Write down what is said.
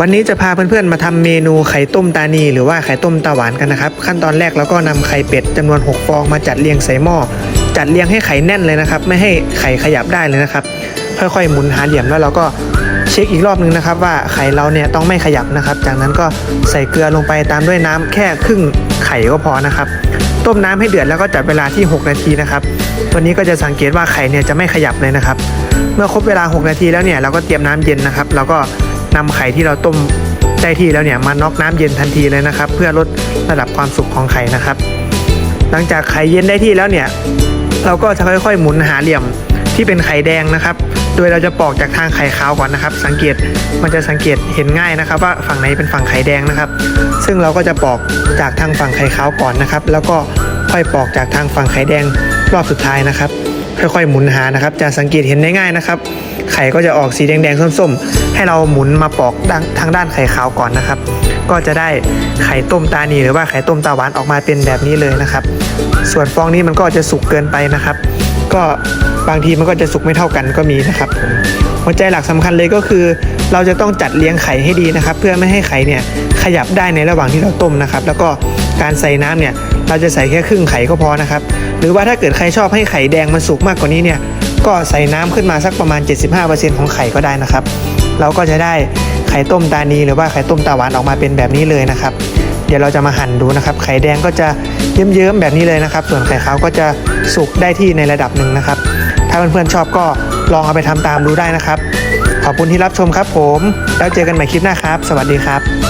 วันนี้จะพาเพื่อนๆมาทำเมนูไข่ต้มตานี หรือว่าไข่ต้มตาหวานกันนะครับ ขั้นตอนแรกเราก็นำไข่เป็ดจำนวน 6 ฟองมาจัดเรียงใส่หม้อจัดเรียงให้ไข่แน่นเลยนะครับ ไม่ให้ไข่ขยับได้เลยนะครับ ค่อยๆหมุนหาเหลี่ยมแล้วเราก็เช็คอีกรอบนึงนะครับ ว่าไข่เราเนี่ยต้องไม่ขยับนะครับ จากนั้นก็ใส่เกลือลงไปตามด้วยน้ำแค่ครึ่งไข่ก็พอนะครับ ต้มน้ำให้เดือดแล้วก็จับเวลาที่ 6 นาทีนะครับตัวนี้ก็จะสังเกตว่าไข่เนี่ยจะไม่ขยับเลยนะครับ เมื่อครบเวลา 6 นาทีแล้วเนี่ยเราก็เตรียมน้ำเย็นนะครับ แล้วก็ นำไข่ที่เราต้มได้ที่แล้วเนี่ยมาน็อกน้ำเย็นทันทีเลยนะครับ เพื่อลดระดับความสุกของไข่นะครับ หลังจากไข่เย็นได้ที่แล้วเนี่ยเราก็จะค่อยๆ หมุนหาเหลี่ยมที่เป็นไข่แดงนะครับ โดยเราจะปอกจากทางไข่ขาวก่อนนะครับ สังเกตมันจะสังเกตเห็นง่ายนะครับ ว่าฝั่งไหนเป็นฝั่งไข่แดงนะครับ ซึ่งเราก็จะปอกจากทางฝั่งไข่ขาวก่อนนะครับ แล้วก็ค่อยปอกจากทางฝั่งไข่แดงรอบสุดท้ายนะครับ ค่อยๆหมุนหานะครับ จะสังเกตเห็นได้ง่ายนะครับ ไข่ก็จะออกสีแดงๆส้มๆ ให้เราหมุนมาปอกด้านทางด้านไข่ขาวก่อนนะครับ ก็จะได้ไข่ต้มตานีหรือว่าไข่ต้มตาหวานออกมาเป็นแบบนี้เลยนะครับ ส่วนฟองนี้มันก็จะสุกเกินไปนะครับ ก็บางทีมันก็จะสุกไม่เท่ากันก็มีนะครับผมหัวใจหลักสำคัญเลยก็คือเราจะต้องจัดเลี้ยงไข่ให้ดีนะครับ เพื่อไม่ให้ไข่เนี่ยขยับได้ในระหว่างที่เราต้มนะครับ แล้วก็การใส่น้ำเนี่ยเราจะใส่แค่ครึ่งไข่ก็พอนะครับ หรือว่าถ้าเกิดใครชอบให้ไข่แดงมันสุกมากกว่านี้เนี่ยก็ใส่น้ำขึ้นมาสักประมาณ 75%ของไข่ก็ได้นะครับ เราก็จะได้ไข่ต้มตานีหรือว่าไข่ต้มตาหวานออกมาเป็นแบบนี้เลยนะครับ เดี๋ยวเราจะมาหั่นดูนะครับ ไข่แดงก็จะเยิ้มๆแบบนี้เลยนะครับ ส่วนไข่ขาวก็จะสุกได้ที่ในระดับหนึ่งนะครับ ถ้าเพื่อนๆชอบก็ลองเอาไปทำตามดูได้นะครับ ขอบคุณที่รับชมครับผม แล้วเจอกันใหม่คลิปหน้าครับ สวัสดีครับ